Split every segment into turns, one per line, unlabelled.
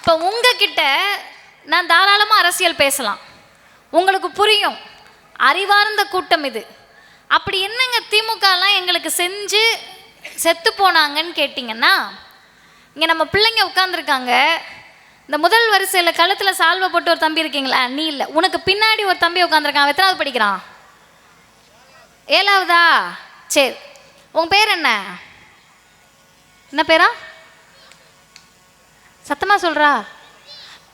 இப்போ உங்ககிட்ட நான் தாராளமாக அரசியல் பேசலாம். உங்களுக்கு புரியும். அறிவார்ந்த கூட்டம் இது. அப்படி என்னங்க திமுகலாம் எங்களுக்கு செஞ்சு செத்து போனாங்கன்னு கேட்டிங்கன்னா இங்கே நம்ம பிள்ளைங்க உட்காந்துருக்காங்க இந்த முதல் வரிசையில் கழுத்தில் சால்வை போட்டு ஒரு தம்பி இருக்கீங்களா? நீ இல்லை. உனக்கு பின்னாடி ஒரு தம்பி உட்காந்துருக்கான் எத்தனாவது படிக்கிறான்? ஏழாவதா? சரி. உங்கள் பேர் என்ன? என்ன பேரா? சத்தமா சொல்றா?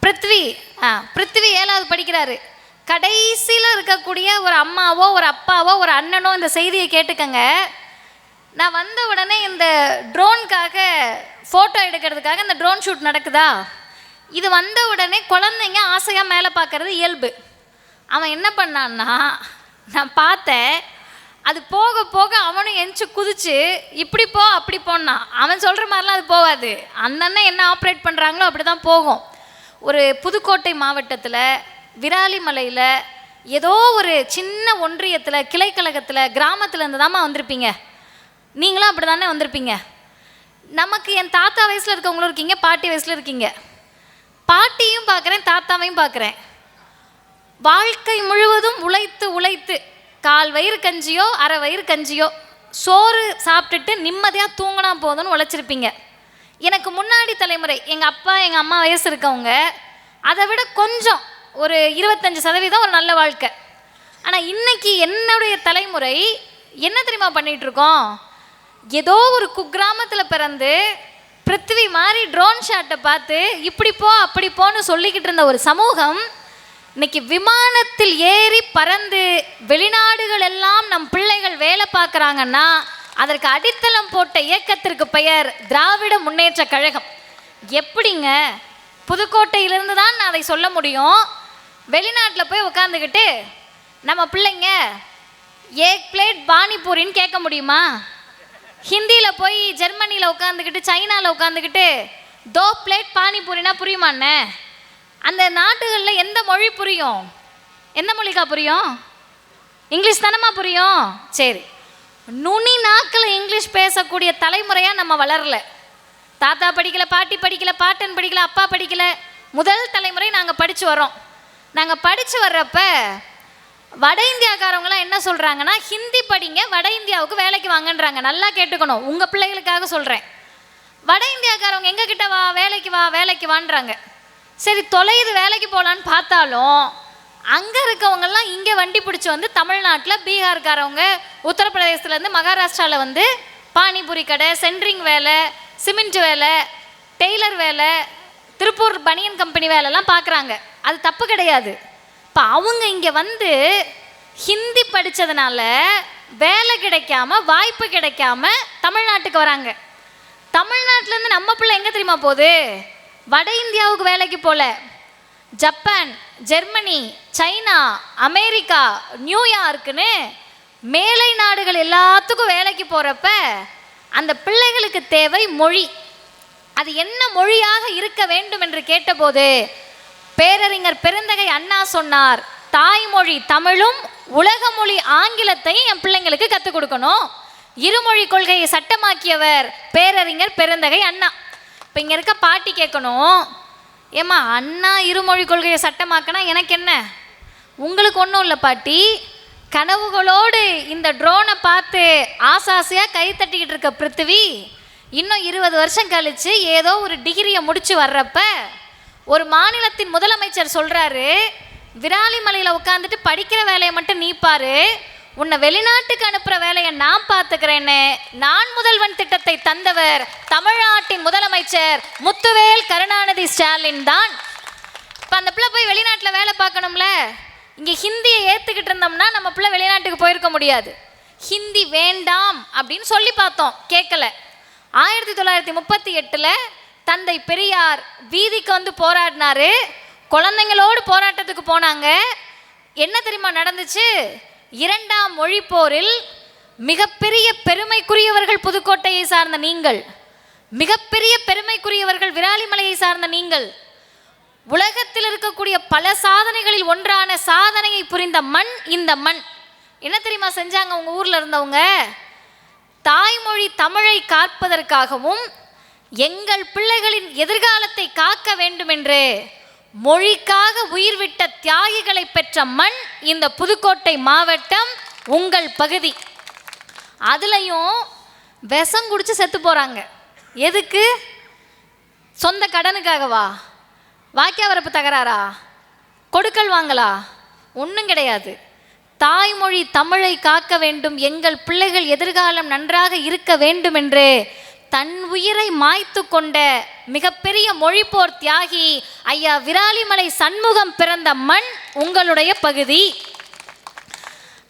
பிருத்வி ஆ பிருத்வி ஏழாவது படிக்கிறாரு. கடைசியில் இருக்கக்கூடிய ஒரு அம்மாவோ ஒரு அப்பாவோ ஒரு அண்ணனோ இந்த செய்தியை கேட்டுக்கங்க. நான் வந்த உடனே இந்த ட்ரோனுக்காக ஃபோட்டோ எடுக்கிறதுக்காக இந்த ட்ரோன் ஷூட் நடக்குதா? இது வந்த உடனே குழந்தைங்க ஆசையாக மேலே பார்க்கறது இயல்பு. அவன் என்ன பண்ணான்னா நான் பார்த்தேன் அது போக போக அவனும் எஞ்சி குதிச்சு இப்படி போ அப்படி போனான். அவன் சொல்கிற மாதிரிலாம் அது போகாது. அந்த அண்ணன் என்ன ஆப்ரேட் பண்ணுறாங்களோ அப்படி தான் போகும். ஒரு புதுக்கோட்டை மாவட்டத்தில் விராலிமலையில் ஏதோ ஒரு சின்ன ஒன்றியத்தில் கிளைக்கழகத்தில் கிராமத்தில் இருந்து தாம்மா வந்திருப்பீங்க. நீங்களும் அப்படி தானே வந்திருப்பீங்க. நமக்கு என் தாத்தா வயசில் இருக்கவங்களும் இருக்கீங்க பாட்டி வயசில் இருக்கீங்க. பாட்டியும் பார்க்குறேன் தாத்தாவையும் பார்க்குறேன் வாழ்க்கை முழுவதும் உழைத்து உழைத்து கால் வயிறு கஞ்சியோ அரை வயிறு கஞ்சியோ சோறு சாப்பிட்டுட்டு நிம்மதியாக தூங்கினா போதும்னு உழைச்சிருப்பீங்க. எனக்கு முன்னாடி தலைமுறை எங்கள் அப்பா எங்கள் அம்மா வயசு இருக்கவங்க அதை விட கொஞ்சம் ஒரு இருபத்தஞ்சு சதவீதம் ஒரு நல்ல வாழ்க்கை. ஆனால் இன்னைக்கு என்னுடைய தலைமுறை என்ன தெரியுமா பண்ணிகிட்ருக்கோம் ஏதோ ஒரு குக்கிராமத்தில் பிறந்து பிருத்திவி மாதிரி ட்ரோன் ஷாட்டை பார்த்து இப்படி போ அப்படி போன்னு சொல்லிக்கிட்டு இருந்த ஒரு சமூகம் இன்னைக்கு விமானத்தில் ஏறி பறந்து வெளிநாடுகள் எல்லாம் நம் பிள்ளைகள் வேலை பார்க்குறாங்கன்னா அதற்கு அடித்தளம் போட்ட இயக்கத்திற்கு பெயர் திராவிட முன்னேற்ற கழகம். எப்படிங்க? புதுக்கோட்டையிலிருந்து தான் நான் அதை சொல்ல முடியும். வெளிநாட்டில் போய் உட்காந்துக்கிட்டு நம்ம பிள்ளைங்க ஏக் பிளேட் பானிபூரின்னு கேட்க முடியுமா? ஹிந்தியில் போய் ஜெர்மனியில் உட்காந்துக்கிட்டு சைனாவில் உட்காந்துக்கிட்டு தோ பிளேட் பானிபூரினா புரியுமாண்ணே அந்த நாட்டுகளில் எந்த மொழி புரியும்? எந்த மொழிக்கா புரியும்? இங்கிலீஷ் தானம்மா புரியும்? சரி. நுனி நாக்கில் இங்கிலீஷ் பேசக்கூடிய தலைமுறையாக நம்ம வளரல. தாத்தா படிக்கல பாட்டி படிக்கல பாட்டன் படிக்கல அப்பா படிக்கல. முதல் தலைமுறை நாங்கள் படித்து வரோம் நாங்கள் படித்து வர்றப்ப வட இந்தியாக்காரவங்களாம் என்ன சொல்கிறாங்கன்னா ஹிந்தி படிங்க வட இந்தியாவுக்கு வேலைக்கு வாங்கன்றாங்க. நல்லா கேட்டுக்கணும். உங்கள் பிள்ளைகளுக்காக சொல்கிறேன் வட இந்தியாக்காரவங்க எங்ககிட்ட வா வேலைக்கு வா வேலைக்கு வான்றாங்க. சரி தொலையுது வேலைக்கு போகலான்னு பார்த்தாலும் அங்கே இருக்கவங்கெல்லாம் இங்கே வண்டி பிடிச்சி வந்து தமிழ்நாட்டில் பீகார்காரவங்க உத்தரப்பிரதேசத்துலேருந்து மகாராஷ்டிராவில் வந்து பானிபூரி கடை சென்ட்ரிங் வேலை சிமெண்ட் வேலை டெய்லர் வேலை திருப்பூர் பனியன் கம்பெனி வேலைலாம் பார்க்குறாங்க. அது தப்பு கிடையாது. இப்போ அவங்க இங்கே வந்து ஹிந்தி படித்ததுனால வேலை கிடைக்காம வாய்ப்பு கிடைக்காம தமிழ்நாட்டுக்கு வராங்க. தமிழ்நாட்டிலேருந்து நம்ம பிள்ளை எங்கே தெரியுமா போகுது? வட இந்தியாவுக்கு வேலைக்கு போல. ஜப்பான் ஜெர்மனி சைனா அமெரிக்கா நியூயார்க்குன்னு மேலை நாடுகள் எல்லாத்துக்கும் வேலைக்கு போகிறப்ப அந்த பிள்ளைகளுக்கு தேவை மொழி. அது என்ன மொழியாக இருக்க வேண்டும் என்று கேட்டபோது பேரறிஞர் பெருந்தகை அண்ணா சொன்னார் தாய்மொழி தமிழும் உலக மொழி ஆங்கிலத்தையும் என் பிள்ளைங்களுக்கு கற்றுக் கொடுக்கணும். இருமொழி கொள்கையை சட்டமாக்கியவர் பேரறிஞர் பெருந்தகை அண்ணா. இப்போ இங்கே இருக்க பாட்டி கேட்கணும் ஏம்மா அண்ணா இருமொழி கொள்கையை சட்டமாக்கினா எனக்கு என்ன? உங்களுக்கு ஒன்றும் இல்லை பாட்டி. கனவுகளோடு இந்த ட்ரோனை பார்த்து ஆசாசையாக கை தட்டிக்கிட்டு இருக்க பிருத்திவி இன்னும் இருபது வருஷம் கழிச்சு ஏதோ ஒரு டிகிரியை முடித்து வர்றப்ப ஒரு மாநிலத்தின் முதலமைச்சர் சொல்கிறாரு விராலிமலையில் உட்காந்துட்டு படிக்கிற வேலையை மட்டும் நீப்பாரு உன்னை வெளிநாட்டுக்கு அனுப்புற வேலையை நான் பார்த்துக்கிறேன்னு நான் முதல்வன் திட்டத்தை தந்தவர் தமிழ்நாட்டின் முதலமைச்சர் முத்துவேல் கருணாநிதி ஸ்டாலின் தான். இப்போ அந்த பிள்ளை போய் வெளிநாட்டில் வேலை பார்க்கணும்ல? இங்கே ஹிந்தியை ஏற்றுக்கிட்டு இருந்தோம்னா நம்ம பிள்ளை வெளிநாட்டுக்கு போயிருக்க முடியாது. ஹிந்தி வேண்டாம் அப்படின்னு சொல்லி பார்த்தோம் கேட்கல. ஆயிரத்தி தொள்ளாயிரத்தி முப்பத்தி எட்டில் தந்தை பெரியார் வீதிக்கு வந்து போராடினாரு. குழந்தைங்களோடு போராட்டத்துக்கு போனாங்க. என்ன தெரியுமா நடந்துச்சு? இரண்டாம் மொழிப்போரில் மிகப்பெரிய பெருமைக்குரியவர்கள் புதுக்கோட்டையை சார்ந்த நீங்கள் மிகப்பெரிய பெருமைக்குரியவர்கள் விராலிமலையை சார்ந்த நீங்கள் உலகத்தில் இருக்கக்கூடிய பல சாதனைகளில் ஒன்றான சாதனையை புரிந்த மண் இந்த மண். என்ன தெரியுமா செஞ்சாங்க உங்க ஊர்ல இருந்தவங்க? தாய்மொழி தமிழை காப்பதற்காகவும் எங்கள் பிள்ளைகளின் எதிர்காலத்தை காக்க வேண்டுமென்று மொழிக்காக உயிர் விட்ட தியாகிகளை பெற்ற மண் இந்த புதுக்கோட்டை மாவட்டம் உங்கள் பகுதி. அதுலயும் விஷம் குடிச்சு செத்து போறாங்க. எதுக்கு? சொந்த கடனுக்காகவா? வாக்கியாவரப்பு தகராறா? கொடுக்கல் வாங்கலா? ஒன்றும் கிடையாது. தாய்மொழி தமிழை காக்க வேண்டும் எங்கள் பிள்ளைகள் எதிர்காலம் நன்றாக இருக்க வேண்டும் என்று தன் உயிரை மாய்த்து கொண்ட மிகப்பெரிய மொழிப்போர் தியாகி ஐயா விராலிமலை சண்முகம் பிறந்த மண் உங்களுடைய பகுதி.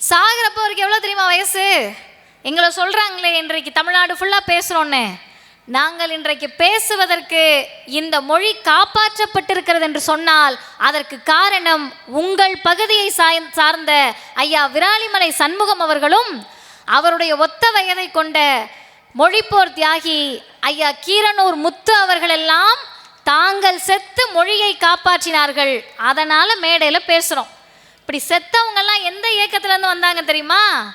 சாகிறப்போ அவருக்கு எவ்வளோ தெரியுமா வயசு? எங்களை சொல்கிறாங்களே இன்றைக்கு தமிழ்நாடு ஃபுல்லாக பேசுகிறோன்னு நாங்கள் இன்றைக்கு பேசுவதற்கு இந்த மொழி காப்பாற்றப்பட்டிருக்கிறது என்று சொன்னால் அதற்கு காரணம் உங்கள் பகுதியை சாய்- சார்ந்த ஐயா விராலிமலை சண்முகம் அவர்களும் அவருடைய ஒத்த வயதை கொண்ட மொழிப்போர் தியாகி ஐயா கீரனூர் முத்து அவர்களெல்லாம் தாங்கள் செத்து மொழியை காப்பாற்றினார்கள். அதனால் மேடையில் பேசுகிறோம் இப்படி செத்தவங்கெல்லாம் எந்த இயக்கத்துலேருந்து வந்தாங்க தெரியுமா?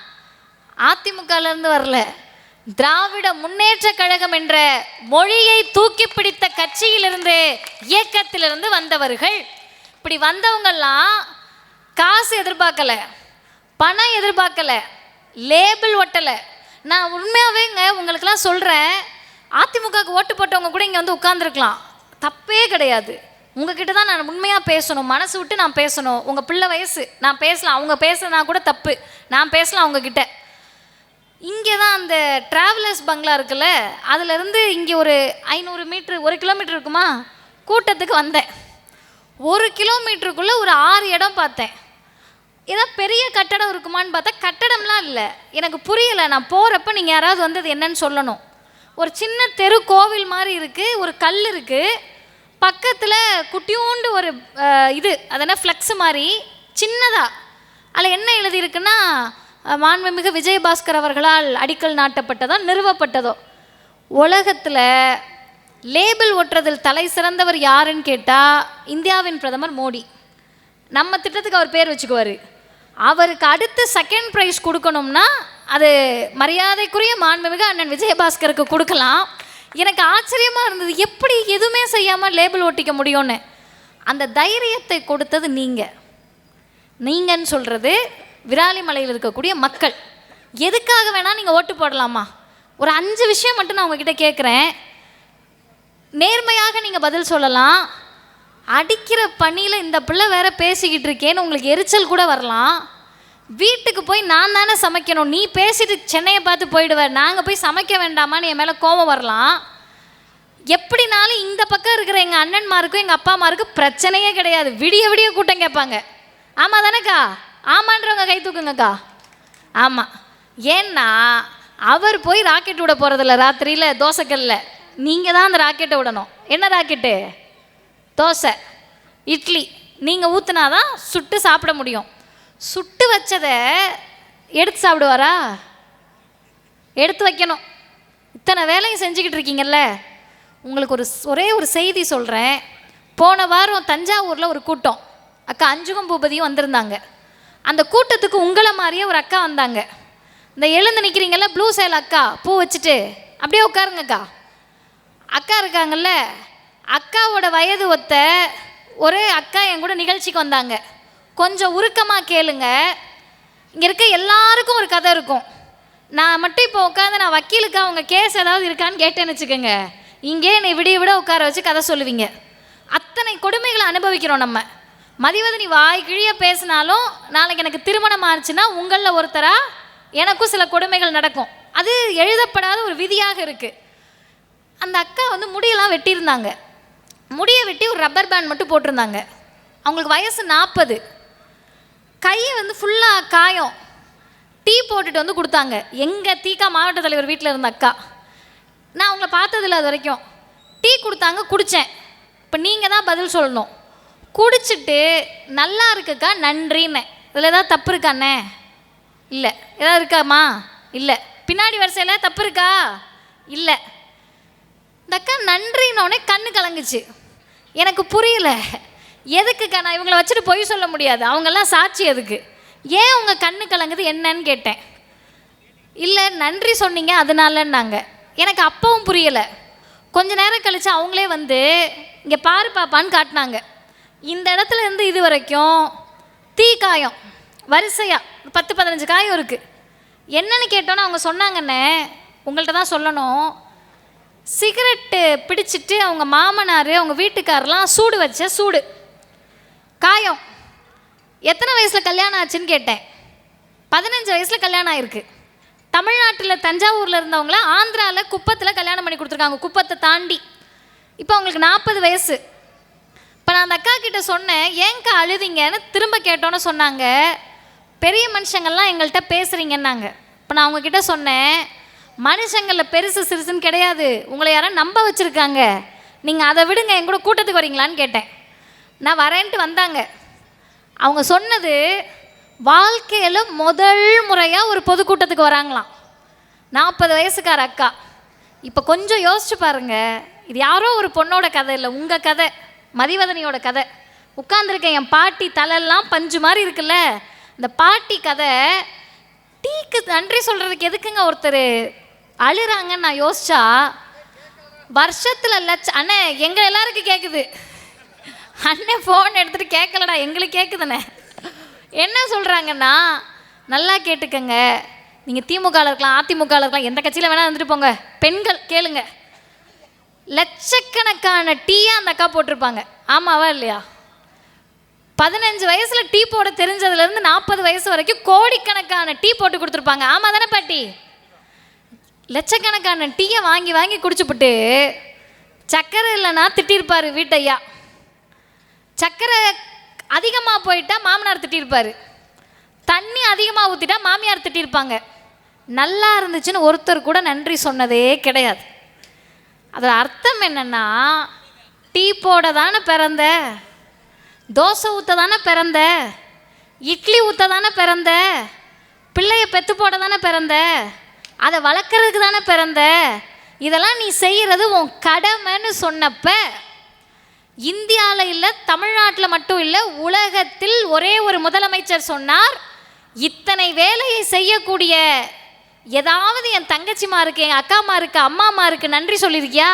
அதிமுகலேருந்து வரல. திராவிட முன்னேற்ற கழகம் என்ற மொழியை தூக்கி பிடித்த கட்சியிலிருந்து இயக்கத்திலிருந்து வந்தவர்கள். இப்படி வந்தவங்கெல்லாம் காசு எதிர்பார்க்கலை பணம் எதிர்பார்க்கலை லேபிள் ஒட்டலை. நான் உண்மையாகவேங்க உங்களுக்கெல்லாம் சொல்கிறேன் அதிமுகவுக்கு ஓட்டு போட்டவங்க கூட இங்கே வந்து உட்காந்துருக்கலாம் தப்பே கிடையாது. உங்ககிட்ட தான் நான் உண்மையாக பேசணும். மனசு விட்டு நான் பேசணும். உங்கள் பிள்ளை வயசு. நான் பேசலாம். அவங்க பேசுனா கூட தப்பு. நான் பேசலாம் அவங்கக்கிட்ட இங்கே தான் அந்த ட்ராவலர்ஸ் பங்களா இருக்குல்ல? அதுலேருந்து இங்கே ஒரு ஐநூறு மீட்ரு ஒரு கிலோமீட்டர் இருக்குமா? கூட்டத்துக்கு வந்தேன். ஒரு கிலோமீட்டருக்குள்ளே ஒரு ஆறு இடம் பார்த்தேன். ஏதோ பெரிய கட்டடம் இருக்குமான்னு பார்த்தா கட்டடம்லாம் இல்லை. எனக்கு புரியலை நான் போகிறப்ப நீங்கள் யாராவது வந்து அது என்னன்னு சொல்லணும். ஒரு சின்ன தெரு கோவில் மாதிரி இருக்குது ஒரு கல் இருக்குது பக்கத்தில் குட்டியூண்டு ஒரு இது அதனால் என்ன ஃப்ளெக்ஸ் மாதிரி சின்னதாக அதில் என்ன எழுதியிருக்குன்னா மாண்புமிகு விஜயபாஸ்கர் அவர்களால் அடிக்கல் நாட்டப்பட்டதோ நிறுவப்பட்டதோ. உலகத்தில் லேபிள் ஒட்டுறதில் தலை சிறந்தவர் யாருன்னு கேட்டால் இந்தியாவின் பிரதமர் மோடி. நம்ம திட்டத்துக்கு அவர் பேர் வச்சுக்குவார். அவருக்கு அடுத்து செகண்ட் ப்ரைஸ் கொடுக்கணும்னா அது மரியாதைக்குரிய மாண்புமிகு அண்ணன் விஜயபாஸ்கருக்கு கொடுக்கலாம். எனக்கு ஆச்சரியமாக இருந்தது எப்படி எதுவுமே செய்யாமல் லேபிள் ஒட்டிக்க முடியும்னு. அந்த தைரியத்தை கொடுத்தது நீங்கள் நீங்கன்னு சொல்கிறது விராலிமலையில் இருக்கக்கூடிய மக்கள். எதுக்காக வேணால் நீங்கள் ஓட்டு போடலாமா? ஒரு அஞ்சு விஷயம் மட்டும் நான் உங்ககிட்ட கேட்குறேன் நேர்மையாக நீங்கள் பதில் சொல்லலாம். அடிக்கிற பணியில் இந்த பிள்ளை வேற பேசிக்கிட்டு இருக்கேன்னு உங்களுக்கு எரிச்சல் கூட வரலாம். வீட்டுக்கு போய் நான் தானே சமைக்கணும். நீ பேசிட்டு சென்னையை பார்த்து போயிடுவ. நாங்கள் போய் சமைக்க வேண்டாமான்னு என் மேலே கோபம் வரலாம். எப்படினாலும் இந்த பக்கம் இருக்கிற எங்கள் அண்ணன்மாருக்கும் எங்கள் அப்பா அம்மாருக்கும் பிரச்சனையே கிடையாது. விடிய விடிய கூட்டம் கேட்பாங்க. ஆமாம் தானேக்கா? ஆமான்றவங்க கை தூக்குங்கக்கா. ஆமாம் ஏன்னா அவர் போய் ராக்கெட் விட போகிறதில்ல ராத்திரியில் தோசைக்கல்ல. நீங்கள் தான் அந்த ராக்கெட்டை விடணும். என்ன ராக்கெட்டு? தோசை இட்லி நீங்கள் ஊற்றுனாதான் சுட்டு சாப்பிட முடியும். சுட்டு வச்சதை எடுத்து சாப்பிடுவாரா? எடுத்து வைக்கணும். இத்தனை வேலையும் செஞ்சுக்கிட்டு இருக்கீங்கல்ல? உங்களுக்கு ஒரு ஒரே ஒரு செய்தி சொல்கிறேன் போன வாரம் தஞ்சாவூரில் ஒரு கூட்டம். அக்கா அஞ்சுகம் பூபதியும் வந்திருந்தாங்க. அந்த கூட்டத்துக்கு உங்களை மாதிரியே ஒரு அக்கா வந்தாங்க. இந்த எழுந்து நிற்கிறீங்கல்ல ப்ளூ சேல் அக்கா பூ வச்சுட்டு அப்படியே உட்காருங்கக்கா. அக்கா இருக்காங்கல்ல அக்காவோட வயது ஒத்த ஒரு அக்கா என் கூட நிகழ்ச்சிக்கு வந்தாங்க. கொஞ்சம் உருக்கமாக கேளுங்க. இங்கே இருக்க எல்லாருக்கும் ஒரு கதை இருக்கும். நான் மட்டும் இப்போ உட்காந்து நான் வக்கீலுக்கு அவங்க கேஸ் ஏதாவது இருக்கான்னு கேட்டேன்னு வச்சுக்கோங்க. இங்கே என்னை விடிய விட உட்கார வச்சு கதை சொல்லுவீங்க. அத்தனை கொடுமைகளை அனுபவிக்கிறோம் நம்ம. மதிவதனி வாய் கிழிய பேசினாலும் நாளைக்கு எனக்கு திருமணம் ஆச்சுன்னா உங்களில் ஒருத்தரா எனக்கும் சில கொடுமைகள் நடக்கும். அது எழுதப்படாத ஒரு விதியாக இருக்குது அந்த அக்கா வந்து முடியெல்லாம் வெட்டியிருந்தாங்க. முடியை வெட்டி ஒரு ரப்பர் பேண்ட் மட்டும் போட்டிருந்தாங்க. அவங்களுக்கு வயசு நாற்பது கை வந்து ஃபுல்லாக காயம். டீ போட்டுட்டு வந்து கொடுத்தாங்க. எங்கள் தீக்கா மாவட்ட தலைவர் வீட்டில் இருந்த அக்கா. நான் அவங்கள பார்த்ததில்ல அது வரைக்கும். டீ கொடுத்தாங்க குடித்தேன் இப்போ நீங்கள் தான் பதில் சொல்லணும். குடிச்சிட்டு நல்லா இருக்குக்கா நன்றின்னு. இதில் ஏதாவது தப்பு இருக்காண்ணே இல்லை. ஏதாவது இருக்காம்மா இல்லை. பின்னாடி வரிசையில் தப்பு இருக்கா? இல்லை. இந்த அக்கா நன்றின்னொடனே கண்ணு கலங்குச்சு. எனக்கு புரியல. எதுக்குக்கா நான் இவங்களை வச்சுட்டு பொய் சொல்ல முடியாது. அவங்கெல்லாம் சாட்சி எதுக்கு? ஏன் உங்கள் கண்ணு கலங்குது? என்னன்னு கேட்டேன். இல்லை நன்றி சொன்னீங்க அதனாலன்னாங்க. எனக்கு அப்பவும் புரியலை. கொஞ்ச நேரம் கழித்து அவங்களே வந்து இங்கே பாரு பாப்பான்னு காட்டினாங்க. இந்த இடத்துல இருந்து இது வரைக்கும் தீ காயம் வரிசையாக பத்து பதினஞ்சு காயம் இருக்குது என்னன்னு கேட்டோன்னே அவங்க சொன்னாங்கண்ணே உங்கள்கிட்ட தான் சொல்லணும். சிகரெட்டு பிடிச்சிட்டு அவங்க மாமனார் அவங்க வீட்டுக்காரெலாம் சூடு வச்ச சூடு. காயம். எத்தனை வயசில் கல்யாணம் ஆச்சுன்னு கேட்டேன். பதினஞ்சு வயசில் கல்யாணம் ஆயிருக்கு. தமிழ்நாட்டில் தஞ்சாவூரில் இருந்தவங்கள ஆந்திராவில் குப்பத்தில் கல்யாணம் பண்ணி கொடுத்துருக்காங்க. குப்பத்தை தாண்டி. இப்போ அவங்களுக்கு நாற்பது வயசு. இப்போ நான் அந்த அக்கா கிட்ட சொன்னேன் ஏங்க்கா அழுதிங்கன்னு திரும்ப கேட்டோன்னு சொன்னாங்க. பெரிய மனுஷங்கள்லாம் எங்கள்கிட்ட பேசுகிறீங்கன்னாங்க இப்போ நான் அவங்கக்கிட்ட சொன்னேன் மனுஷங்களில் பெருசு சிறுசுன்னு கிடையாது. உங்களை யாரும் நம்ப வச்சுருக்காங்க. நீங்கள் அதை விடுங்க என் கூட கூட்டத்துக்கு வரீங்களான்னு கேட்டேன். நான் வரேன்ட்டு வந்தாங்க. அவங்க சொன்னது வாழ்க்கையில் முதல் முறையாக ஒரு பொதுக்கூட்டத்துக்கு வராங்களாம். நாற்பது வயசுக்கார அக்கா. இப்போ கொஞ்சம் யோசிச்சு பாருங்க. இது யாரோ ஒரு பொண்ணோட கதை இல்லை உங்கள் கதை. மதிவதனியோட கதை. உட்காந்துருக்க என் பாட்டி தலையெல்லாம் பஞ்சு மாதிரி இருக்குல்ல. இந்த பாட்டி கதை டீக்கு நன்றி சொல்கிறதுக்கு எதுக்குங்க ஒருத்தர் அழுறாங்கன்னு நான் யோசிச்சா வருஷத்தில் லட்ச அண்ணே எங்கள் எல்லாருக்கும் கேட்குது அண்ணே ஃபோன் எடுத்துகிட்டு கேட்கலடா எங்களுக்கு கேட்குதுண்ணே என்ன சொல்கிறாங்கன்னா நல்லா கேட்டுக்கங்க. நீங்கள் திமுகவில் இருக்கலாம் அதிமுகவில் இருக்கலாம் எந்த கட்சியில் வேணால் வந்துட்டு போங்க. பெண்கள் கேளுங்க. லட்சக்கணக்கான டீயாக அந்த அக்கா போட்டிருப்பாங்க. ஆமாவா இல்லையா? பதினஞ்சு வயசில் டீ போட தெரிஞ்சதுலேருந்து நாற்பது வயசு வரைக்கும் கோடிக்கணக்கான டீ போட்டு கொடுத்துருப்பாங்க. ஆமாம் தானே பாட்டி? லட்சக்கணக்கான டீயை வாங்கி வாங்கி குடிச்சுப்புட்டு சக்கரை இல்லைன்னா திட்டிருப்பார் வீட்டையா? சக்கரை அதிகமாக போயிட்டா மாமனார் திட்டிருப்பார். தண்ணி அதிகமாக ஊற்றிட்டா மாமியார் திட்டிருப்பாங்க. நல்லா இருந்துச்சுன்னு ஒருத்தர் கூட நன்றி சொன்னதே கிடையாது. அதோட அர்த்தம் என்னென்னா டீ போட தானே பிறந்த? தோசை ஊற்ற தானே பிறந்த? இட்லி ஊற்ற தானே பிறந்த? பிள்ளைய பெத்து போட தானே பிறந்த? அதை வளர்க்குறதுக்கு தானே பிறந்த? இதெல்லாம் நீ செய்கிறது உன் கடமைன்னு சொன்னப்ப இந்தியாவில் இல்லை தமிழ்நாட்டில் மட்டும் இல்லை உலகத்தில் ஒரே ஒரு முதலமைச்சர் சொன்னார் இத்தனை வேலையை செய்யக்கூடிய ஏதாவது என் தங்கச்சிமாருக்கு என் அக்காமாருக்கு அம்மாமாருக்கு நன்றி சொல்லியிருக்கியா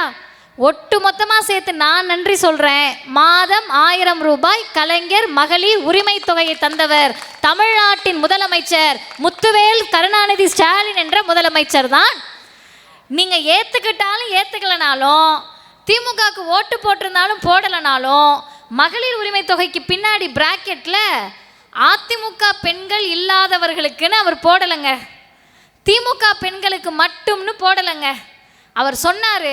ஒட்டு மொத்தமாக சேர்த்து நான் நன்றி சொல்கிறேன் மாதம் ஆயிரம் ரூபாய் கலைஞர் மகளிர் உரிமை தொகையை தந்தவர் தமிழ்நாட்டின் முதலமைச்சர் முத்துவேல் கருணாநிதி ஸ்டாலின் என்ற முதலமைச்சர் தான். நீங்கள் ஏற்றுக்கிட்டாலும் ஏற்றுக்கலனாலும் திமுகவுக்கு ஓட்டு போட்டிருந்தாலும் போடலைனாலும் மகளிர் உரிமை தொகைக்கு பின்னாடி பிராக்கெட்டில் அதிமுக பெண்கள் இல்லாதவர்களுக்குன்னு அவர் போடலைங்க. திமுக பெண்களுக்கு மட்டும்னு போடலைங்க. அவர் சொன்னார்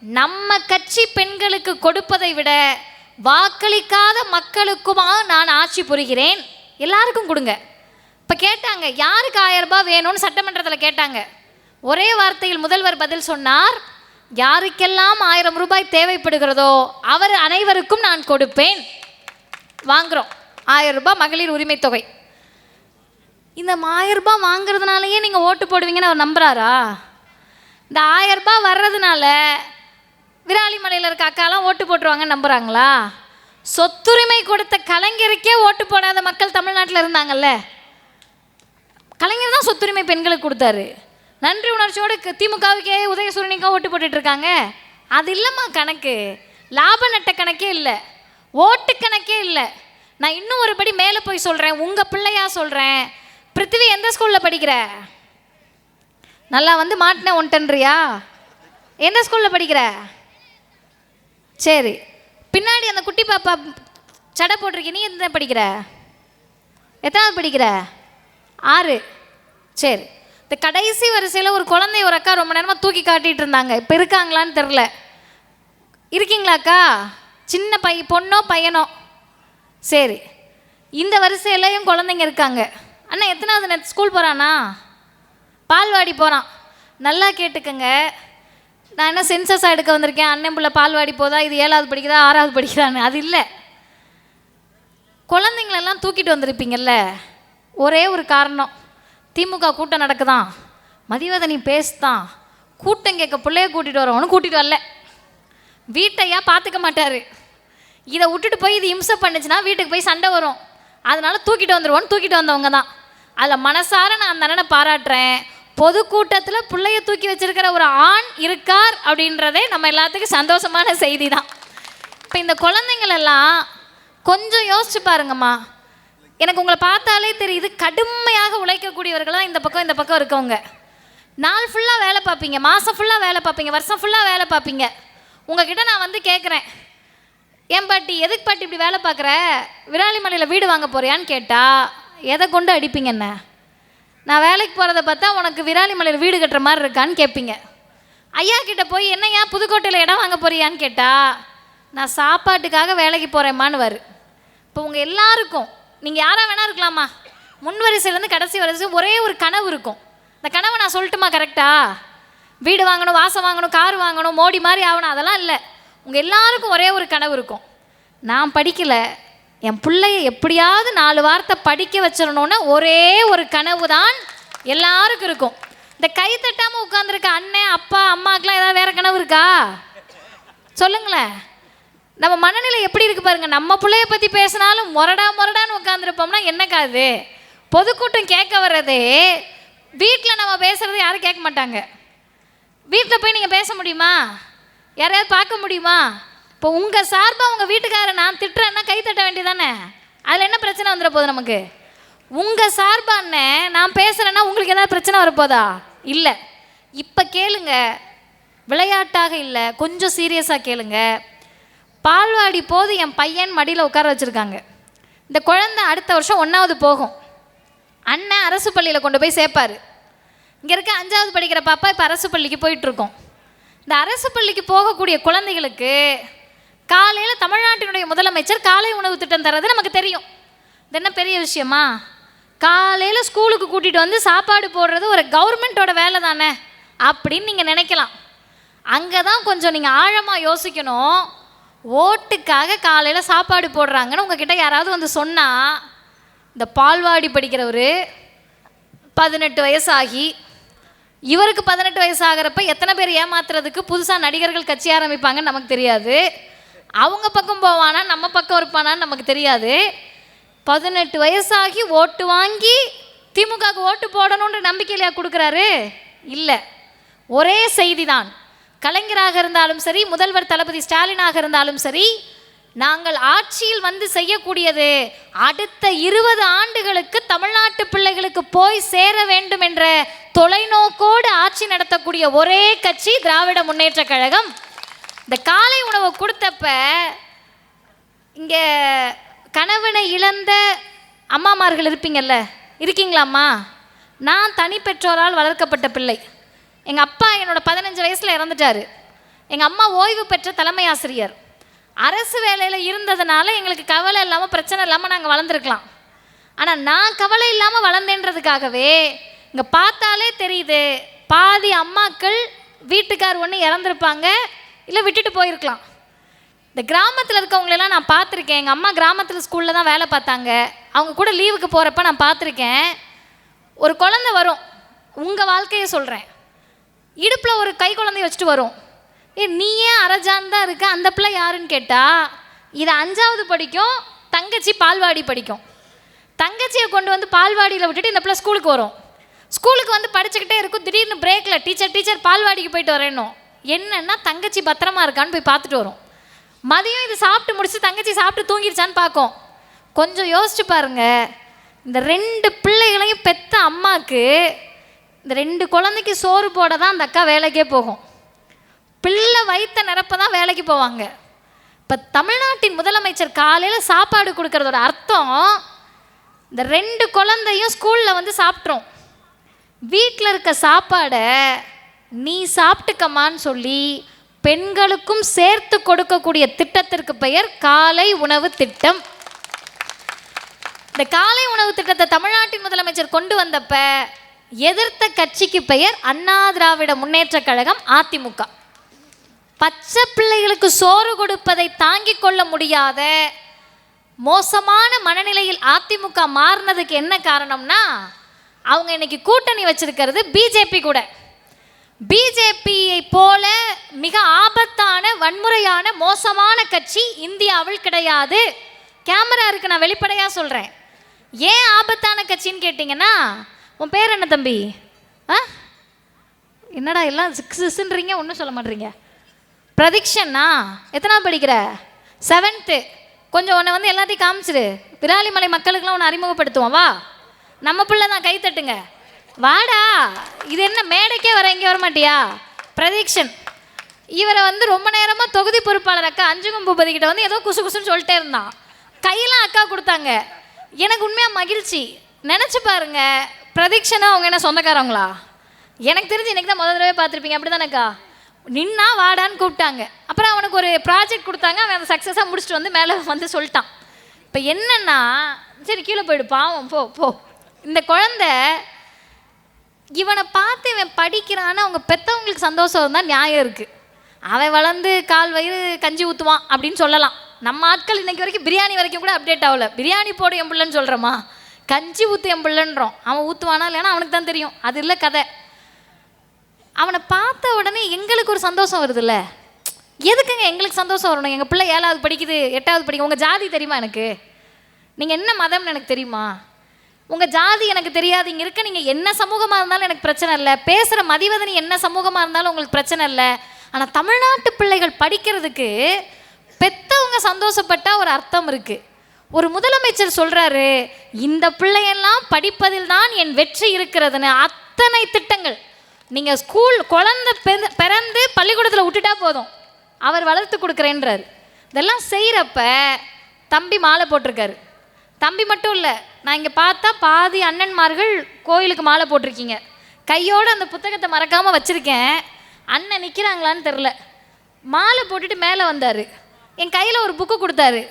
நம்ம கட்சி பெண்களுக்கு கொடுப்பதை விட வாக்களிக்காத மக்களுக்குமா நான் ஆட்சி புரிகிறேன். எல்லாருக்கும் கொடுங்க. இப்போ கேட்டாங்க யாருக்கு ஆயிரம் ரூபாய் வேணும்னு சட்டமன்றத்தில் கேட்டாங்க. ஒரே வார்த்தையில் முதல்வர் பதில் சொன்னார் யாருக்கெல்லாம் ஆயிரம் ரூபாய் தேவைப்படுகிறதோ அவர் அனைவருக்கும் நான் கொடுப்பேன். வாங்குகிறோம் ஆயிரம் ரூபாய் மகளிர் உரிமை தொகை. இந்த ஆயிரம் ரூபாய் வாங்குறதுனாலயே நீங்கள் ஓட்டு போடுவீங்கன்னு அவர் நம்புறாரா? இந்த ஆயிரம் ரூபாய் வர்றதுனால விராலிமலையில் இருக்க அக்காலாம் ஓட்டு போட்டுருவாங்கன்னு நம்புகிறாங்களா சொத்துரிமை கொடுத்த கலைஞருக்கே ஓட்டு போடாத மக்கள் தமிழ்நாட்டில் இருந்தாங்கல்ல? கலைஞர் தான் சொத்துரிமை பெண்களுக்கு கொடுத்தாரு. நன்றி உணர்ச்சியோடு திமுகவுக்கே உதயசூரனிக்கா ஓட்டு போட்டுட்ருக்காங்க. அது இல்லைம்மா கணக்கு. லாப நட்ட கணக்கே இல்லை. ஓட்டு கணக்கே இல்லை. நான் இன்னும் ஒரு படி மேலே போய் சொல்கிறேன் உங்கள் பிள்ளையா சொல்கிறேன் பிருத்திவி எந்த ஸ்கூலில் படிக்கிற? நல்லா வந்து மாட்டினேன் ஒன்ட்டன்றியா எந்த ஸ்கூலில் படிக்கிற? சரி. பின்னாடி அந்த குட்டி பாப்பா சடை போட்டிருக்க நீ எந்த படிக்கிற? எத்தனாவது படிக்கிற? ஆறு. சரி. இந்த கடைசி வரிசையில் ஒரு குழந்தை ஒரு அக்கா ரொம்ப நேரமாக தூக்கி காட்டிகிட்டு இருந்தாங்க. இப்போ இருக்காங்களான்னு தெரில இருக்கீங்களாக்கா சின்ன பை பொண்ணோ பையனோ? சரி. இந்த வரிசையிலையும் குழந்தைங்க இருக்காங்க. அண்ணா எத்தனாவது ஸ்கூல் போகிறானா பால்வாடி போகிறான் நல்லா கேட்டுக்கங்க. நான் என்ன சென்சஸ் எடுக்க வந்திருக்கேன்? அண்ணன் பிள்ளை பால்வாடி போதா? இது ஏழாவது படிக்குதா? ஆறாவது படிக்குதான்னு. அது இல்லை. குழந்தைங்களெல்லாம் தூக்கிட்டு வந்திருப்பீங்கல்ல? ஒரே ஒரு காரணம். திமுக கூட்டம் நடக்குதான். மதிவதனி பேசுதான். கூட்டம் கேட்க பிள்ளைய கூட்டிகிட்டு வரவனும் கூட்டிகிட்டு வரல. வீட்டையா பார்த்துக்க மாட்டார். இதை விட்டுட்டு போய் இது இம்சை பண்ணுச்சுன்னா வீட்டுக்கு போய் சண்டை வரும். அதனால தூக்கிட்டு வந்துடுவோன்னு தூக்கிட்டு வந்தவங்க தான் அதில் மனசார நான் அந்த அண்ணனை பாராட்டுறேன். பொதுக்கூட்டத்தில் பிள்ளைய தூக்கி வச்சிருக்கிற ஒரு ஆண் இருக்கார் அப்படின்றதே நம்ம எல்லாத்துக்கும் சந்தோஷமான செய்தி தான் இப்போ இந்த குழந்தைங்களெல்லாம் கொஞ்சம் யோசிச்சு பாருங்கம்மா. எனக்கு உங்களை பார்த்தாலே தெரியுது கடுமையாக உழைக்கக்கூடியவர்களாக இந்த பக்கம் இந்த பக்கம் இருக்கவங்க. நாள் ஃபுல்லாக வேலை பார்ப்பீங்க மாதம் ஃபுல்லாக வேலை பார்ப்பீங்க வருஷம் ஃபுல்லாக வேலை பார்ப்பீங்க. உங்ககிட்ட நான் வந்து கேட்குறேன் ஏன் பாட்டி எதுக்கு பாட்டி இப்படி வேலை பார்க்குற? விராலிமலையில் வீடு வாங்க போறியான்னு கேட்டால் எதை கொண்டு அடிப்பீங்க என்ன? நான் வேலைக்கு போகிறத பார்த்தா உனக்கு விராலிமலையில் வீடு கட்டுற மாதிரி இருக்கான்னு கேட்பீங்க ஐயா கிட்ட போய் என்னய்யா புதுக்கோட்டையில் இடம் வாங்க போறியான்னு கேட்டா நான் சாப்பாட்டுக்காக வேலைக்கு போகிறேம்மான்னு வரு இப்போ உங்கள் எல்லாருக்கும் நீங்கள் யாராக வேணா இருக்கலாமா? முன் வரிசையிலேருந்து கடைசி வரிசை ஒரே ஒரு கனவு இருக்கும். இந்த கனவை நான் சொல்லட்டுமா கரெக்டா? வீடு வாங்கணும் வாசம் வாங்கணும் கார் வாங்கணும் மோடி மாதிரி ஆகணும் அதெல்லாம் இல்லை. உங்கள் எல்லாருக்கும் ஒரே ஒரு கனவு இருக்கும். நான் படிக்கலை என் பிள்ளைய எப்படியாவது நாலு வார்த்தை படிக்க வச்சிடணும்னு ஒரே ஒரு கனவு தான் எல்லாருக்கும் இருக்கும். இந்த கை தட்டாமல் உட்காந்துருக்க அண்ணன் அப்பா அம்மாக்கெலாம் ஏதாவது வேற கனவு இருக்கா? சொல்லுங்களேன். நம்ம மனநிலை எப்படி இருக்கு பாருங்க. நம்ம பிள்ளைய பற்றி பேசினாலும் முரடா முரடான்னு உட்காந்துருப்போம்னா என்னக்காது பொதுக்கூட்டம் கேட்க வர்றதே வீட்டில் நம்ம பேசுறது யாரும் கேட்க மாட்டாங்க. வீட்டில் போய் நீங்கள் பேச முடியுமா? யாரையாவது பார்க்க முடியுமா? இப்போ உங்கள் சார்பாக உங்கள் வீட்டுக்காரரை நான் திட்டுறேன்னா கை தட்ட வேண்டியதானே? அதில் என்ன பிரச்சனை வந்துட போகுது நமக்கு? உங்கள் சார்பான்னு நான் பேசுகிறேன்னா உங்களுக்கு ஏதாவது பிரச்சனை வரப்போதா? இல்லை. இப்போ கேளுங்க. விளையாட்டாக இல்லை. கொஞ்சம் சீரியஸாக கேளுங்க. பால்வாடி போது என் பையன் மடியில் உட்கார வச்சுருக்காங்க. இந்த குழந்தை அடுத்த வருஷம் ஒன்றாவது போகும். அண்ணன் அரசு பள்ளியில் கொண்டு போய் சேர்ப்பார். இங்கே இருக்க அஞ்சாவது படிக்கிற பாப்பா இப்போ அரசு பள்ளிக்கு போயிட்டுருக்கோம் இந்த அரசு பள்ளிக்கு போகக்கூடிய குழந்தைகளுக்கு காலையில் தமிழ்நாட்டினுடைய முதலமைச்சர் காலை உணவு திட்டம் தர்றது நமக்கு தெரியும். இது என்ன பெரிய விஷயமா? காலையில் ஸ்கூலுக்கு கூட்டிகிட்டு வந்து சாப்பாடு போடுறது ஒரு கவர்மெண்ட்டோட வேலை தானே அப்படின்னு நீங்கள் நினைக்கலாம். அங்கே தான் கொஞ்சம் நீங்கள் ஆழமாக யோசிக்கணும். ஓட்டுக்காக காலையில் சாப்பாடு போடுறாங்கன்னு உங்ககிட்ட யாராவது வந்து சொன்னால் இந்த பால்வாடி படிக்கிறவர் பதினெட்டு வயசாகி இவருக்கு பதினெட்டு வயசு ஆகிறப்ப எத்தனை பேர் ஏமாத்துறதுக்கு புதுசாக நடிகர்கள் கட்சி ஆரம்பிப்பாங்கன்னு நமக்கு தெரியாது. அவங்க பக்கம் போவானா நம்ம பக்கம் இருப்பானான்னு நமக்கு தெரியாது. பதினெட்டு வயசாகி ஓட்டு வாங்கி திமுகவுக்கு ஓட்டு போடணுன்ற நம்பிக்கையிலையா கொடுக்குறாரு? இல்லை. ஒரே செய்தி தான் கலைஞராக இருந்தாலும் சரி முதல்வர் தளபதி ஸ்டாலினாக இருந்தாலும் சரி நாங்கள் ஆட்சியில் வந்து செய்யக்கூடியது அடுத்த இருபது ஆண்டுகளுக்கு தமிழ்நாட்டு பிள்ளைகளுக்கு போய் சேர வேண்டும் என்ற தொலைநோக்கோடு ஆட்சி நடத்தக்கூடிய ஒரே கட்சி திராவிட முன்னேற்ற கழகம். இந்த காலை உணவை கொடுத்தப்ப இங்கே கணவனை இழந்த அம்மாமார்கள் இருப்பீங்கல்ல இருக்கீங்களாம்மா? நான் தனி பெற்றோரால் வளர்க்கப்பட்ட பிள்ளை. எங்கள் அப்பா என்னோடய பதினஞ்சு வயசில் இறந்துட்டாரு. எங்கள் அம்மா ஓய்வு பெற்ற தலைமை ஆசிரியர். அரசு வேலையில் இருந்ததுனால எங்களுக்கு கவலை இல்லாமல் பிரச்சனை இல்லாமல் நாங்கள் வளர்ந்துருக்கலாம். ஆனால் நான் கவலை இல்லாமல் வளர்ந்தேன்றதுக்காகவே இங்கே பார்த்தாலே தெரியுது பாதி அம்மாக்கள் வீட்டுக்கார் ஒன்று இறந்துருப்பாங்க இல்லை விட்டுட்டு போயிருக்கலாம். இந்த கிராமத்தில் இருக்கவங்களெல்லாம் நான் பார்த்துருக்கேன். எங்கள் அம்மா கிராமத்தில் ஸ்கூலில் தான் வேலை பார்த்தாங்க. அவங்க கூட லீவுக்கு போகிறப்ப நான் பார்த்துருக்கேன். ஒரு குழந்தை வரும். உங்கள் வாழ்க்கையை சொல்கிறேன் இடுப்பில் ஒரு கை குழந்தைய வச்சுட்டு வரும். ஏ நீ ஏன் அரஜான் தான் இருக்க? அந்த பிள்ளை யாருன்னு கேட்டால் இது அஞ்சாவது படிக்கும் தங்கச்சி பால்வாடி படிக்கும். தங்கச்சியை கொண்டு வந்து பால்வாடியில் விட்டுட்டு இந்த பிள்ளை ஸ்கூலுக்கு வரும். ஸ்கூலுக்கு வந்து படிச்சுக்கிட்டே இருக்கும். திடீர்னு பிரேக்கில் டீச்சர் டீச்சர் பால்வாடிக்கு போயிட்டு வரேன்னும். என்னன்னா தங்கச்சி பத்திரமா இருக்கான்னு போய் பார்த்துட்டு வரும். மதியம் இது சாப்பிட்டு முடிச்சு தங்கச்சி சாப்பிட்டு தூங்கிருச்சான்னு பார்க்கும். கொஞ்சம் யோசிச்சு பாருங்க. இந்த ரெண்டு பிள்ளைகளையும் பெத்த அம்மாவுக்கு இந்த ரெண்டு குழந்தைக்கு சோறு போட தான் அந்த அக்கா வேலைக்கே போகும். பிள்ளை வயிற்ற நிரப்ப தான் வேலைக்கு போவாங்க. இப்போ தமிழ்நாட்டின் முதலமைச்சர் காலையில் சாப்பாடு கொடுக்கறதோட அர்த்தம் இந்த ரெண்டு குழந்தையும் ஸ்கூலில் வந்து சாப்பிட்றோம் வீட்டில் இருக்க சாப்பாடை நீ சாப்பிட்டுக்கம்மான்னு சொல்லி பெண்களுக்கும் சேர்த்து கொடுக்கக்கூடிய திட்டத்திற்கு பெயர் காலை உணவு திட்டம். இந்த காலை உணவு திட்டத்தை தமிழ்நாட்டின் முதலமைச்சர் கொண்டு வந்தப்ப எதிர்த்த கட்சிக்கு பெயர் அண்ணா திராவிட முன்னேற்ற கழகம் அதிமுக. பச்சை பிள்ளைகளுக்கு சோறு கொடுப்பதை தாங்கிக் கொள்ள முடியாத மோசமான மனநிலையில் அதிமுக மாறினதுக்கு என்ன காரணம்னா அவங்க இன்னைக்கு கூட்டணி வச்சிருக்கிறது பிஜேபி கூட. பிஜேபியை போல மிக ஆபத்தான வன்முறையான மோசமான கட்சி இந்தியாவில் கிடையாது. கேமரா இருக்கு நான் வெளிப்படையாக சொல்கிறேன் ஏன் ஆபத்தான கட்சின்னு கேட்டிங்கன்னா உன் பேர் என்ன தம்பி? ஆ? என்னடா எல்லாம் சிக்ஸ் சிக்ஸ்ன்றீங்க ஒன்றும் சொல்ல மாட்டீங்க. பிரதிக்ஷன்னா எத்தனாவது படிக்கிற? செவன்த்து கொஞ்சம் உன்னை வந்து எல்லாத்தையும் காமிச்சிரு. விராலிமலை மக்களுக்கெல்லாம் உன்னை அறிமுகப்படுத்துவோம் வா. நம்ம பிள்ளை தான் கைத்தட்டுங்க வாடா இது என்ன மேடைக்கே வர இங்கே வர மாட்டியா பிரதீக்ஷன். இவரை வந்து ரொம்ப நேரமாக தொகுதி பொறுப்பாளர் அக்கா அஞ்சுகம் பூபதி கிட்ட வந்து ஏதோ குசு குசுன்னு சொல்லிட்டே இருந்தான். கையெல்லாம் அக்கா கொடுத்தாங்க. எனக்கு உண்மையாக மகிழ்ச்சி. நினச்சி பாருங்க பிரதீக்ஷனா அவங்க என்ன சொந்தக்காரங்களா எனக்கு தெரிஞ்சு இன்னைக்கு தான் முதல் தடவை பார்த்துருப்பீங்க அப்படி தானேக்கா நின்னா வாடான்னு கூப்பிட்டாங்க. அப்புறம் அவனுக்கு ஒரு ப்ராஜெக்ட் கொடுத்தாங்க அவன் அதை சக்ஸஸாக முடிச்சுட்டு வந்து மேலே வந்து சொல்லிட்டான். இப்போ என்னென்னா சரி கீழே போயிடு பாவம் போ போ. இந்த குழந்தை இவனை பார்த்து இவன் படிக்கிறான்னு அவங்க பெற்றவங்களுக்கு சந்தோஷம் இருந்தால் நியாயம் இருக்குது அவன் வளர்ந்து கால் வயிறு கஞ்சி ஊற்றுவான் அப்படின்னு சொல்லலாம். நம்ம ஆட்கள் இன்றைக்கி வரைக்கும் பிரியாணி வரைக்கும் கூட அப்டேட் ஆகல. பிரியாணி போடு என் பிள்ளைன்னு சொல்கிறோமா கஞ்சி ஊற்று என் பிள்ளைன்றோம். அவன் ஊற்றுவானா இல்லைன்னா அவனுக்கு தான் தெரியும். அது இல்லை கதை. அவனை பார்த்த உடனே எங்களுக்கு ஒரு சந்தோஷம் வருதுல்ல. எதுக்குங்க எங்களுக்கு சந்தோஷம் வரணும்? எங்கள் பிள்ளை ஏழாவது படிக்குது எட்டாவது படிக்குது. உங்கள் ஜாதி தெரியுமா எனக்கு? நீங்கள் என்ன மதம்னு எனக்கு தெரியுமா? உங்கள் ஜாதி எனக்கு தெரியாது இங்கே இருக்க நீங்கள் என்ன சமூகமாக இருந்தாலும் எனக்கு பிரச்சனை இல்லை. பேசுகிற மதிவதனி என்ன சமூகமாக இருந்தாலும் உங்களுக்கு பிரச்சனை இல்லை. ஆனால் தமிழ்நாட்டு பிள்ளைகள் படிக்கிறதுக்கு பெத்தவங்க சந்தோஷப்பட்டால் ஒரு அர்த்தம் இருக்குது ஒரு முதலமைச்சர் சொல்கிறாரு இந்த பிள்ளையெல்லாம் படிப்பதில் தான் என் வெற்றி இருக்கிறதுன்னு. அத்தனை திட்டங்கள். நீங்கள் ஸ்கூல் குழந்தை பிறந்து பள்ளிக்கூடத்தில் விட்டுட்டா போதும். அவர் வளர்த்து கொடுக்குறேன்றார். இதெல்லாம் செய்கிறப்ப தம்பி மாலை போட்டிருக்காரு. தம்பி மட்டும் இல்லை நான் இங்கே பார்த்தா பாதி அண்ணன்மார்கள் கோயிலுக்கு மாலை போட்டிருக்கீங்க. கையோடு அந்த புத்தகத்தை மறக்காமல் வச்சுருக்கேன். அண்ணன் நிற்கிறாங்களான்னு தெரில மாலை போட்டுட்டு மேலே வந்தார். என் கையில் ஒரு புக்கு கொடுத்தாரு.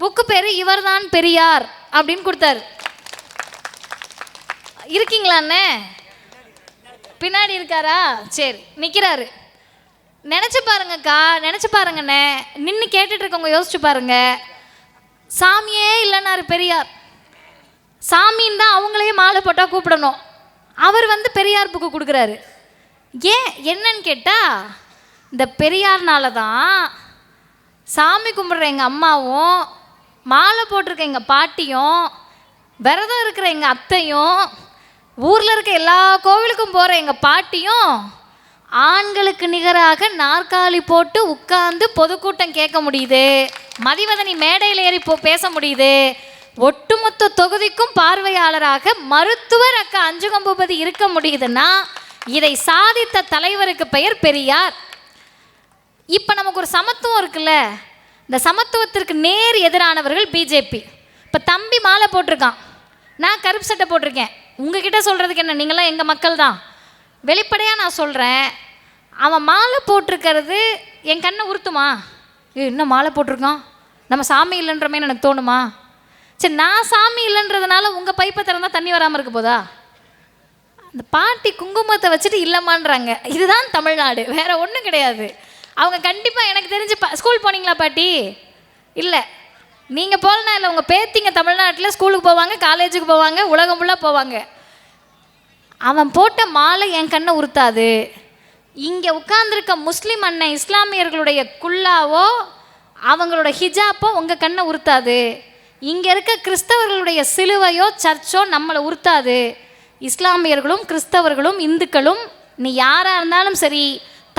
புக்கு பேர் இவர்தான் பெரியார் அப்படின்னு கொடுத்தாரு. இருக்கீங்களா அண்ணே? பின்னாடி இருக்காரா? சரி நிற்கிறாரு நினச்சி பாருங்கக்கா நினச்சி பாருங்கண்ணே. நின்று கேட்டுட்டு இருக்கவங்க யோசிச்சு பாருங்கள் சாமியே இல்லைன்னாரு பெரியார். சாமின்னு தான் அவங்களையே மாலை போட்டால் கூப்பிடணும். அவர் வந்து பெரியார் புக்கு கொடுக்குறாரு. ஏன் என்னன்னு கேட்டால் இந்த பெரியார்னால தான் சாமி கும்பிட்ற எங்கள் அம்மாவும் மாலை போட்டிருக்க எங்கள் பாட்டியும் விரதம் இருக்கிற எங்கள் அத்தையும் ஊரில் இருக்க எல்லா கோவிலுக்கும் போகிற எங்கள் பாட்டியும் ஆண்களுக்கு நிகராக நாற்காலி போட்டு உட்கார்ந்து பொதுக்கூட்டம் கேட்க முடியுது. மதிவதனி மேடையில் ஏறி போ பேச முடியுது. ஒட்டுமொத்த தொகுதிக்கும் பார்வையாளராக மருத்துவர் அக்கா அஞ்சுகம்பூபதி இருக்க முடியுதுன்னா இதை சாதித்த தலைவருக்கு பெயர் பெரியார். இப்போ நமக்கு ஒரு சமத்துவம் இருக்குல்ல? இந்த சமத்துவத்திற்கு நேர் எதிரானவர்கள் பிஜேபி இப்போ தம்பி மாலை போட்டிருக்கான். நான் கருப்பு சட்டை போட்டிருக்கேன். உங்ககிட்ட சொல்கிறதுக்கு என்ன? நீங்களாம் எங்கள் மக்கள் தான் வெளிப்படையாக நான் சொல்கிறேன் அவன் மாலை போட்டிருக்கிறது என் கண்ணை உறுத்துமா ஏ இன்னும் மாலை போட்டிருக்கான்? நம்ம சாமி இல்லைன்றமே எனக்கு தோணுமா? சரி நான் சாமி இல்லைன்றதுனால உங்கள் பைப்பை திறந்தால் தண்ணி வராமல் இருக்க போதா? அந்த பாட்டி குங்குமத்தை வச்சுட்டு இல்லைமான்றாங்க இதுதான் தமிழ்நாடு வேற ஒன்றும் கிடையாது. அவங்க கண்டிப்பாக எனக்கு தெரிஞ்சு ப ஸ்கூல் போனீங்களா பாட்டி? இல்லை. நீங்கள் போகலனா இல்லை உங்கள் பேத்திங்க தமிழ்நாட்டில் ஸ்கூலுக்கு போவாங்க காலேஜுக்கு போவாங்க உலகம் ஃபுல்லாக போவாங்க. அவன் போட்ட மாலை என் கண்ணை உறுத்தாது. இங்கே உட்கார்ந்துருக்க முஸ்லீம் அண்ணன் இஸ்லாமியர்களுடைய குல்லாவோ அவங்களோட ஹிஜாப்போ உங்கள் கண்ணை உறுத்தாது. இங்கே இருக்க கிறிஸ்தவர்களுடைய சிலுவையோ சர்ச்சோ நம்மளை உறுத்தாது. இஸ்லாமியர்களும் கிறிஸ்தவர்களும் இந்துக்களும் நீ யாராக இருந்தாலும் சரி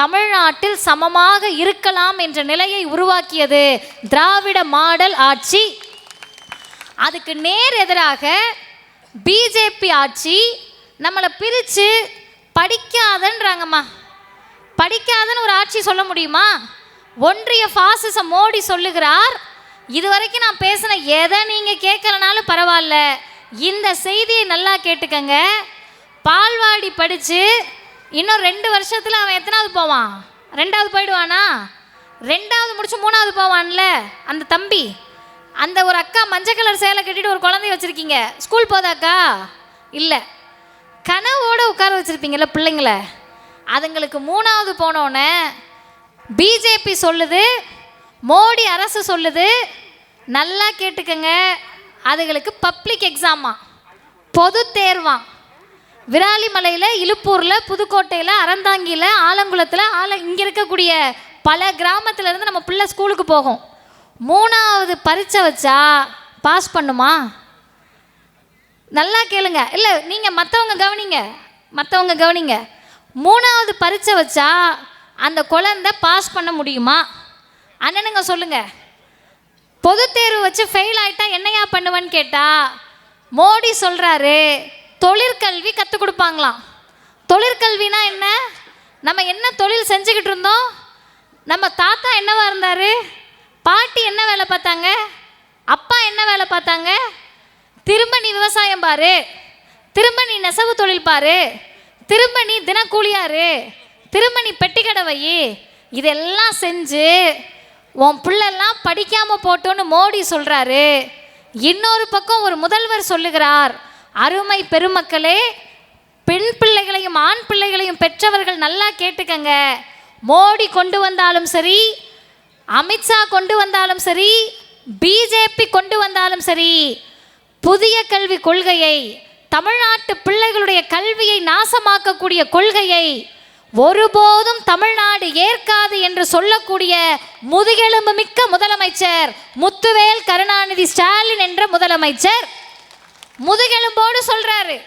தமிழ்நாட்டில் சமமாக இருக்கலாம் என்ற நிலையை உருவாக்கியது திராவிட மாடல் ஆட்சி. அதுக்கு நேர் எதிராக பிஜேபி ஆட்சி நம்மளை பிரித்து படிக்காதன்றாங்கம்மா. படிக்காதன்னு ஒரு ஆட்சி சொல்ல முடியுமா? ஒன்றிய ஃபாசிச மோடி சொல்லுகிறார் இதுவரைக்கும் நான் பேசின எதை நீங்கள் கேட்கலனாலும் பரவாயில்ல. இந்த செய்தியை நல்லா கேட்டுக்கங்க. பால்வாடி படித்து இன்னும் ரெண்டு வருஷத்தில் அவன் எத்தனாவது போவான்? ரெண்டாவது போயிடுவானா? ரெண்டாவது முடிச்சு மூணாவது போவான்ல அந்த தம்பி. அந்த ஒரு அக்கா மஞ்சள் கலர் சேலை கட்டிட்டு ஒரு குழந்தைய வச்சுருக்கீங்க. ஸ்கூல் போதாக்கா? இல்லை. கனவோடு உட்கார வச்சுருப்பீங்கள பிள்ளைங்கள? அதுங்களுக்கு மூணாவது போனோடனே பிஜேபி சொல்லுது மோடி அரசு சொல்லுது நல்லா கேட்டுக்கங்க அதுங்களுக்கு பப்ளிக் எக்ஸாமா பொது தேர்வாம் விராலிமலையில் இழுப்பூரில் புதுக்கோட்டையில் அறந்தாங்கியில் ஆலங்குளத்தில் ஆல இங்கே இருக்கக்கூடிய பல கிராமத்துலேருந்து நம்ம பிள்ளை ஸ்கூலுக்கு போகும். மூணாவது பரீட்சை வச்சா பாஸ் பண்ணுமா? நல்லா கேளுங்க. இல்லை நீங்கள் மற்றவங்க கவனிங்க. மற்றவங்க கவனிங்க. மூணாவது பரீட்சை வச்சா அந்த குழந்தை பாஸ் பண்ண முடியுமா? அண்ணனுங்க சொல்லுங்க. பொது தேர்வு வச்சு ஃபெயில் ஆகிட்டா என்னையா பண்ணுவேன்னு கேட்டால் மோடி சொல்கிறாரு தொழிற்கல்வி கற்றுக் கொடுப்பாங்களாம். தொழிற்கல்வினா என்ன? நம்ம என்ன தொழில் செஞ்சுக்கிட்டு இருந்தோம்? நம்ம தாத்தா என்னவா இருந்தார்? பாட்டி என்ன வேலை பார்த்தாங்க? அப்பா என்ன வேலை பார்த்தாங்க? திரும்ப நீ விவசாயம் பாரு. திரும்ப நீ நெசவு தொழில் பாரு. திரும்ப நீ தினக்கூலியாரு திரும்ப நீ பெட்டி வை. இதெல்லாம் செஞ்சு உன் பிள்ளைலாம் படிக்காமல் போட்டோன்னு மோடி சொல்கிறாரு இன்னொரு பக்கம் ஒரு முதல்வர் சொல்லுகிறார். அருமை பெருமக்களே பெண் பிள்ளைகளையும் ஆண் பிள்ளைகளையும் பெற்றவர்கள் நல்லா கேட்டுக்கங்க. மோடி கொண்டு வந்தாலும் சரி அமித்ஷா கொண்டு வந்தாலும் சரி பிஜேபி கொண்டு வந்தாலும் சரி புதிய கல்வி கொள்கையை தமிழ்நாட்டு பிள்ளைகளுடைய கல்வியை நாசமாக்கக்கூடிய கொள்கையை ஒருபோதும் தமிழ்நாடு ஏற்காது என்று சொல்லக்கூடிய முதுகெலும்பு மிக்க முதலமைச்சர் முத்துவேல் கருணாநிதி ஸ்டாலின் என்ற முதலமைச்சர் முதுகெலும்போடு சொல்றாரு.